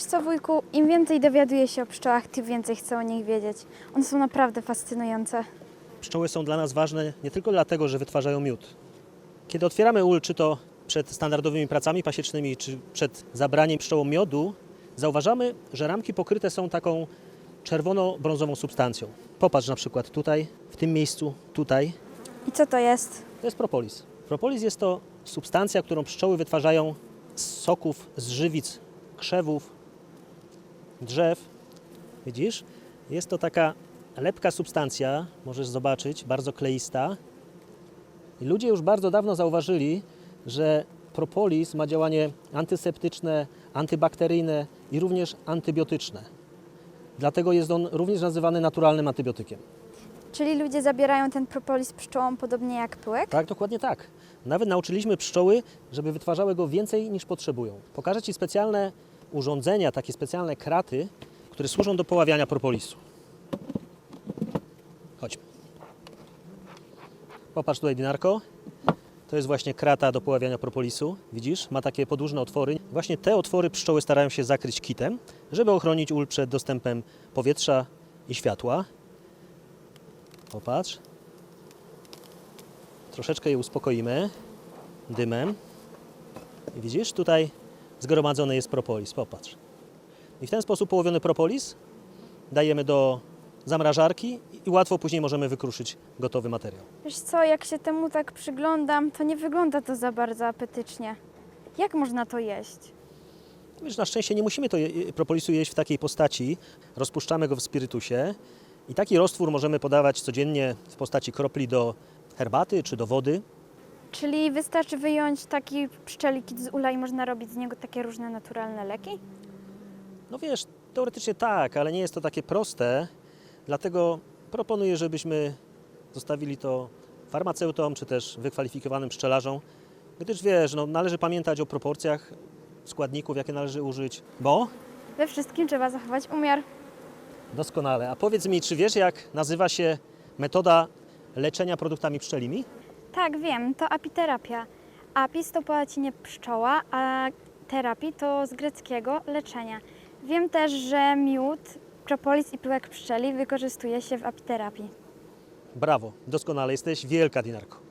Wiesz co, wujku, im więcej dowiaduję się o pszczołach, tym więcej chcę o nich wiedzieć. One są naprawdę fascynujące. Pszczoły są dla nas ważne nie tylko dlatego, że wytwarzają miód. Kiedy otwieramy ul, czy to przed standardowymi pracami pasiecznymi, czy przed zabraniem pszczołom miodu, zauważamy, że ramki pokryte są taką czerwono-brązową substancją. Popatrz na przykład tutaj, w tym miejscu, tutaj. I co to jest? To jest propolis. Propolis jest to substancja, którą pszczoły wytwarzają z soków, z żywic, krzewów, drzew. Widzisz? Jest to taka lepka substancja, możesz zobaczyć, bardzo kleista. I ludzie już bardzo dawno zauważyli, że propolis ma działanie antyseptyczne, antybakteryjne i również antybiotyczne. Dlatego jest on również nazywany naturalnym antybiotykiem. Czyli ludzie zabierają ten propolis pszczołom podobnie jak pyłek? Tak, dokładnie tak. Nawet nauczyliśmy pszczoły, żeby wytwarzały go więcej niż potrzebują. Pokażę Ci specjalne urządzenia, takie specjalne kraty, które służą do poławiania propolisu. Chodźmy. Popatrz tutaj, Dinarko. To jest właśnie krata do poławiania propolisu. Widzisz? Ma takie podłużne otwory. Właśnie te otwory pszczoły starają się zakryć kitem, żeby ochronić ul przed dostępem powietrza i światła. Popatrz. Troszeczkę je uspokoimy dymem. Widzisz, tutaj zgromadzony jest propolis. Popatrz. I w ten sposób połowiony propolis dajemy do zamrażarki i łatwo później możemy wykruszyć gotowy materiał. Wiesz co, jak się temu tak przyglądam, to nie wygląda to za bardzo apetycznie. Jak można to jeść? Wiesz, na szczęście nie musimy to je, propolisu jeść w takiej postaci. Rozpuszczamy go w spirytusie i taki roztwór możemy podawać codziennie w postaci kropli do herbaty czy do wody. Czyli wystarczy wyjąć taki pszczelik z ula i można robić z niego takie różne naturalne leki? No wiesz, teoretycznie tak, ale nie jest to takie proste. Dlatego proponuję, żebyśmy zostawili to farmaceutom czy też wykwalifikowanym pszczelarzom, gdyż wiesz, no, należy pamiętać o proporcjach składników, jakie należy użyć, bo We wszystkim trzeba zachować umiar. doskonale. A powiedz mi, czy wiesz, jak nazywa się metoda leczenia produktami pszczelimi? Tak, wiem, to apiterapia. Apis to po łacinie pszczoła, a terapii to z greckiego leczenia. Wiem też, że miód, propolis i pyłek pszczeli wykorzystuje się w apiterapii. Brawo, doskonale, jesteś wielka, Dinarko.